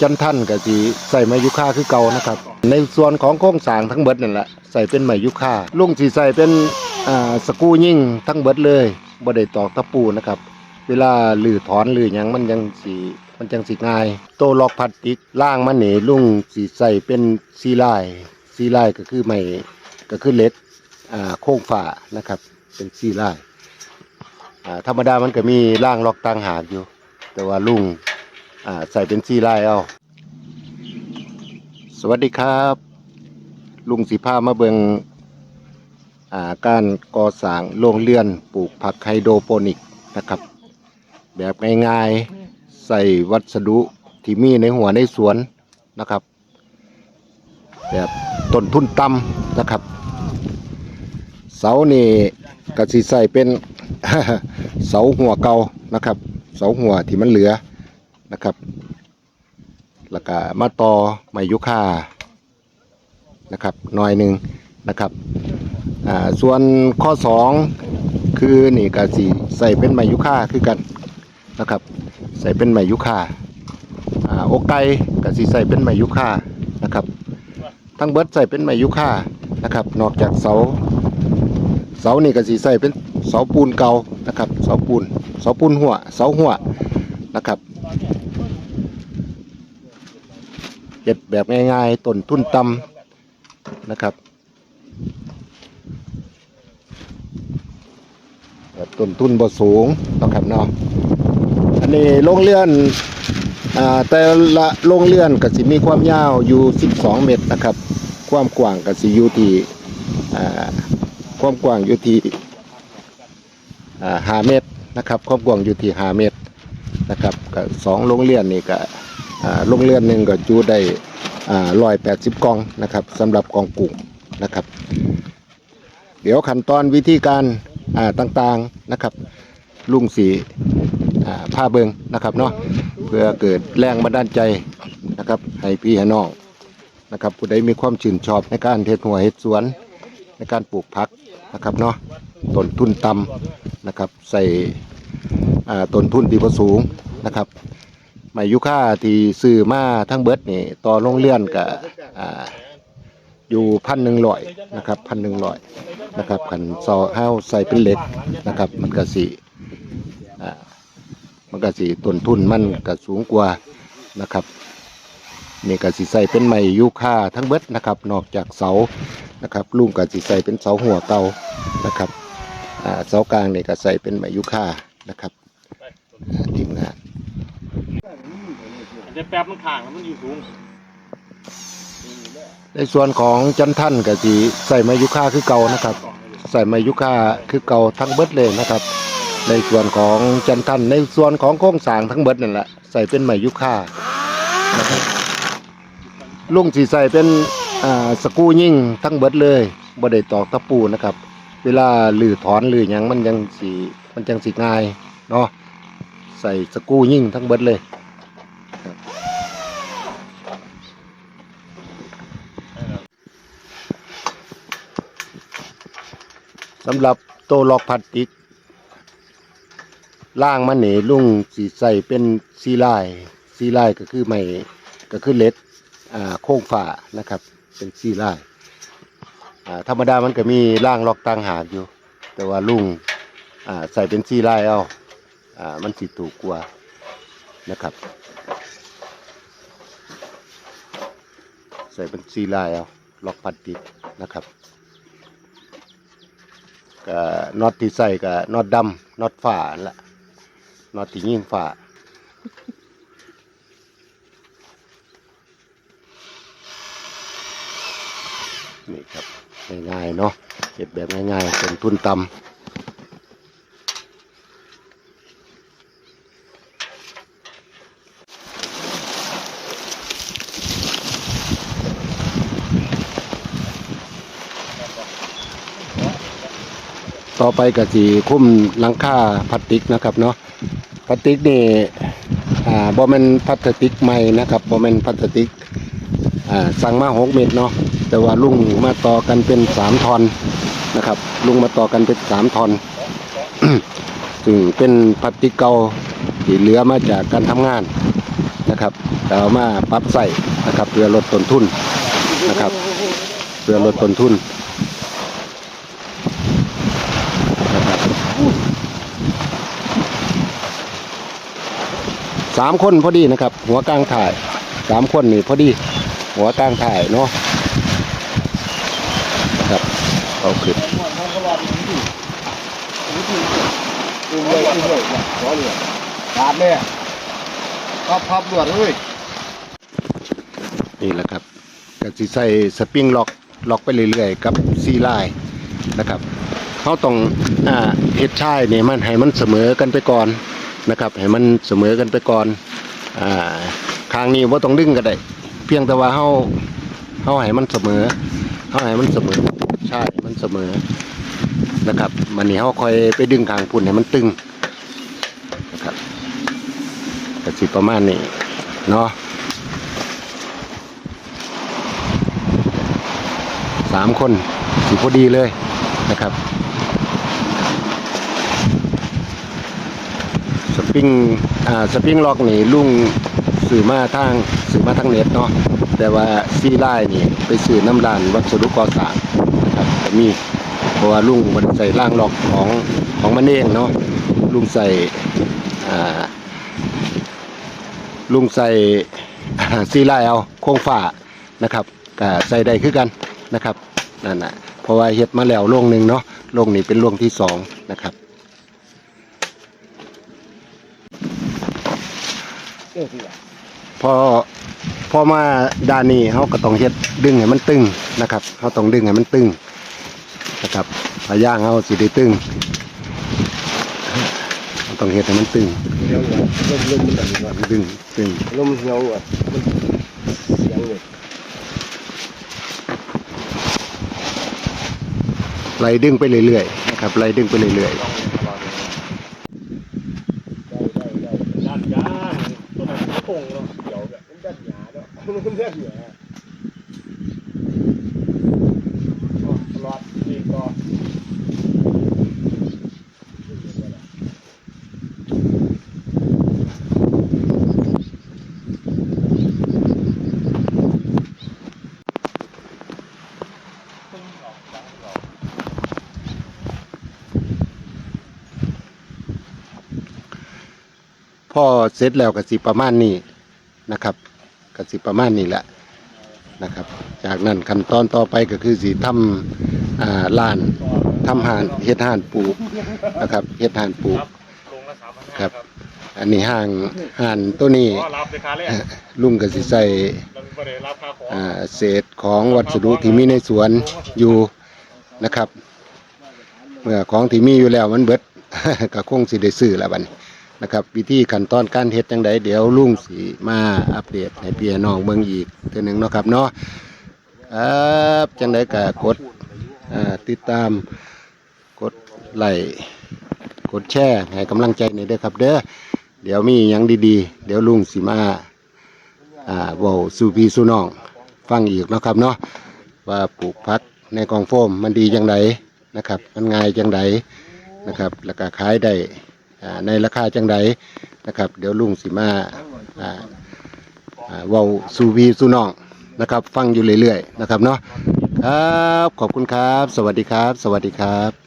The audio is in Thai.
จันท่านก็สิใส่ไม้ยุค่าคือเก่านะครับ ในส่วนของโครงสร้างทั้งเบิดนั่นแหละใส่เป็นไม้ยุค่าลุงสิใส่เป็นอ่าสกรูยิ่งทั้งเบิดเลยบ่ได้ตอกตะปูนะครับ เวลาลือถอนลือหยังมันยังสิมันจังสิง่าย โตล็อกพลาสติกล่างมันนี่ลุงสิใส่เป็นซีลายซีลายก็คือไม้ก็คือเหล็กอ่าโค้งฝานะครับ เป็นซีลายอ่าธรรมดามันก็มีล่างล็อกต่างหากอยู่ แต่ว่าลุง อ่าใส่เป็นซีไลายเอา สวัสดีครับ ลุงสีผ้ามาเบิงอ่าการก่อสร้างโรงเรือนปลูกผักไฮโดรโปนิกนะครับ แบบง่ายๆ ใส่วัสดุที่มีในหัวในสวนนะครับ แบบต้นทุนต่ำนะครับ เสานี่ก็สิใส่เป็น เสาหัวเก่านะครับ เสาหัวที่มันเหลือ นะครับ แล้วก็มาต่อไม้ยุค่านะครับหน่อยหนึ่งนะครับอ่าส่วนข้อสองคือนี่ก็สิใส่เป็นไม้ยุค่าคือกันนะครับ ใส่เป็นไม้ยุค่าอ่าอไก่ก็สิใส่เป็นไม้ยุค่านะครับ ทั้งเบิร์ดใส่เป็นไม้ยุค่านะครับ นอกจากเสาเสานี่ก็สิใส่เป็นเสาปูนเก่านะครับ เสาปูน เสาปูนหัว เสาหัวนะครับ เก็บแบบง่ายๆต้นทุนต่ำนะครับแบบต้นทุนบ่สูงนะครับเนาะอันนี้โรงเรือนอ่าแต่ละโรงเรือนก็สิมีความยาวอยู่ 12 เมตรนะครับ ความกว้างก็สิอยู่ที่อ่าความกว้างอยู่ที่อ่า5เมตรนะครับ ความกว้างอยู่ที่5เมตรนะครับก็สองโรงเรือนนี่ก็ โรงเรือนหนึ่งก็จูได้ร้อยแปดสิบกองนะครับสำหรับกองกุ้งนะครับ เดี๋ยวขั้นตอนวิธีการต่างๆนะครับ ลุงสีผ้าเบิงนะครับเนาะเพื่อเกิดแรงบันดาลใจนะครับ ให้พี่ให้น้องนะครับผู้ใดมีความชื่นชอบในการเฮ็ดหัวเฮ็ดสวน ในการปลูกผักนะครับเนาะต้นทุนต่ำนะครับ ใส่ต้นทุนที่บ่สูงนะครับ ไม้ยุค่าที่ซื้อมาทั้งเบิดนี่ต่อโรงเรือนก็อ่าอยู่พันหนึ่งร้อยนะครับพันหนึ่งร้อยนะครับขันซอห้าวใส่เป็นเหล็กนะครับ มันก็สีอ่ามันก็สีต้นทุนมันก็สูงกว่านะครับนี่ก็สิใส่เป็นไม้ยุค่าทั้งเบิดนะครับ นอกจากเสานะครับลุงก็สิใส่เป็นเสาหัวเตานะครับอ่าเสากลางนี่ก็ใส่เป็นไม้ยุค่านะครับทีมงาน อันแป๊บมันข่างแล้วมันอยู่สูงในส่วนของจันท่านก็สิใส่ไมยุค่าคือเก่านะครับ ใส่ไมยุค่าคือเก่าทั้งเบิดเลยนะครับ ในส่วนของจันท่านในส่วนของโครงสางทั้งเบิดนั่นแหละใส่เป็นไมยุค่านะครับลุงสิใส่เป็นอ่าสกูยิ่งทั้งเบิดเลยบ่ได้ตอกตะปูนะครับ เวลาหลือถอนลือยังมันยังสิมันจังสิง่ายเนาะใส่สกูยิ่งทั้งเบิดเลย สำหรับโตล็อกพลาสติกล่างมันนี่ลุงสีใส่เป็นซีไลซีไลก็คือไม่ก็คือเล็กอ่าโค้งฝานะครับ เป็นซีไลอ่าธรรมดามันก็มีล่างล็อกต่างหากอยู่ แต่ว่าลุงอ่าใส่เป็นซีไลเอาอ่ามันสิถูกกว่านะครับใส่เป็นซีไลเอาล็อกพลาสติกนะครับ ก็น็อตที่ใส่ก็น็อตดำน็อตฝาหั่นละน็อตที่ยิงฝานี่ครับง่ายๆเนาะเก็บแบบง่ายๆเป็นทุนต่ำ ต่อไปก็สีคุ้มหลังคาพลาสติกนะครับเนาะพลาสติกนี่อ่าบ่แม่นพลาสติกใหม่นะครับบ่แม่นพลาสติกอ่าสั่งมาหกเม็ดเนาะแต่ว่าลุงมาต่อกันเป็นสามทอนนะครับ ลุงมาต่อกันเป็นสามทอนซึ่งเป็นพลาสติกเก่าที่เหลือมาจากการทำงานนะครับนะครับแต่เอามาปรับใส่นะครับเพื่อลดต้นทุนนะครับเพื่อลดต้นทุนนะครับ สามคนพอดีนะครับ หัวกลางถ่ายสามคนนี่พอดี หัวกลางถ่ายเนาะนะครับเอาขึ้นอุ้มเลยอุ้มเลยขอเลยขาดเลยพับพับด่วนเลยนี่แหละครับก็สิใส่สปริงล็อกล็อกไปเรื่อยๆกับซีไลน์นะครับเขาต้องอ่าเฮ็ดชายนี่มันให้มันเสมอกันไปก่อน นะครับให้มันเสมอกันไปก่อนอ่าข้างนี้ว่าต้องดึงก็ได้เพียงแต่ว่าเฮาเฮาให้มันเสมอเฮาให้มันเสมอใช่มันเสมอนะครับมันนี่เฮาคอยไปดึงข้างพุ่นให้มันตึงนะครับก็สิประมาณนี้เนาะสามคนสีพอดีเลยนะครับ สป ริงอ่าสปริงล็อกนี่ลุงสื่อมาทางสื่อมาทางเน็ตเนาะแต่ว่าซีไลน์นี่ไปสื่อน้ำดานวัสดุก่อสร้างนะครับก็มีเพราะว่าลุงมันใส่ร่างล็อกของของมันเองเนาะลุงใส่อ่าลุงใส่ซีไลน์เอาโค้งฝานะครับก็ใส่ได้คือกันนะครับนั่นนะเพราะว่าเฮ็ดมาแล้วโรงหนึ่งเนาะโรงนี้เป็นโรงที่สองนะครับ เออสิล่ะพอพอมาด้านนี้เขาก็ต้องเฮ็ดดึงให้มันตึงนะครับเขาต้องดึงให้มันตึงนะครับพาย่างเขาสิได้ตึงเขาต้องเฮ็ดให้มันตึงเดี๋ยวก่อนลมลมมันดังก่อนดึงตึงลมเหี่ยวก่อนมันเสียงเลยไล่ดึงไปเรื่อยๆนะครับไล่ดึงไปเรื่อยได้ได้ได้ ด้านยางตัวนั้นโป่งเนาะเดี๋ยวแบบ มันดัดหยา เนาะมันดัดหลอดนี่ก็ๆพอเสร็จแล้วก็สิประมาณนี้นะครับ ก็สิประมาณนี้แหละนะครับ จากนั้นขั้นตอนต่อไปก็คือสิทำอ่าลานทำหานเฮ็ดหานปลูกนะครับเฮ็ดหานปลูกครับลงละสามพันห้าครับ อันนี้ห่างห่านตัวนี้ก็รับเลยค่ะเลยลุงก็สิใส่เราไม่ได้รับค่าของอ่าเศษของวัสดุที่มีในสวนอยู่นะครับ เมื่อของที่มีอยู่แล้วมันเบิด ก็คงสิได้ซื้อแล้วบัดนี้ นะครับวิธีขั้นตอนการเฮ็ดจังไดเดี๋ยวลุงสิมาอัปเดตให้พี่น้องเบิ่งอีกเทื่อหนึงเนาะครับเนาะครับจังไดก็กดอ่าติดตามกดไลค์กดแชร์ให้กำลังใจหน่อยเด้อครับเด้อเดี๋ยวมีหยังดีๆ เดี๋ยวลุงสิมาอ่าเว้าสู่พี่สู่น้องฟังอีกเนาะครับเนาะว่าปลูกพักในกองโฟมมันดีจังไดนะครับ มันง่ายจังไดนะครับ แล้วก็ขายได้ ในราคาจังไดนะครับ เดี๋ยวลุงสิมาอ่าอ่าเว้าสูวีสู่น้องนะครับ ฟังอยู่เรื่อยๆนะครับเนาะครับขอบคุณครับ สวัสดีครับ สวัสดีครับ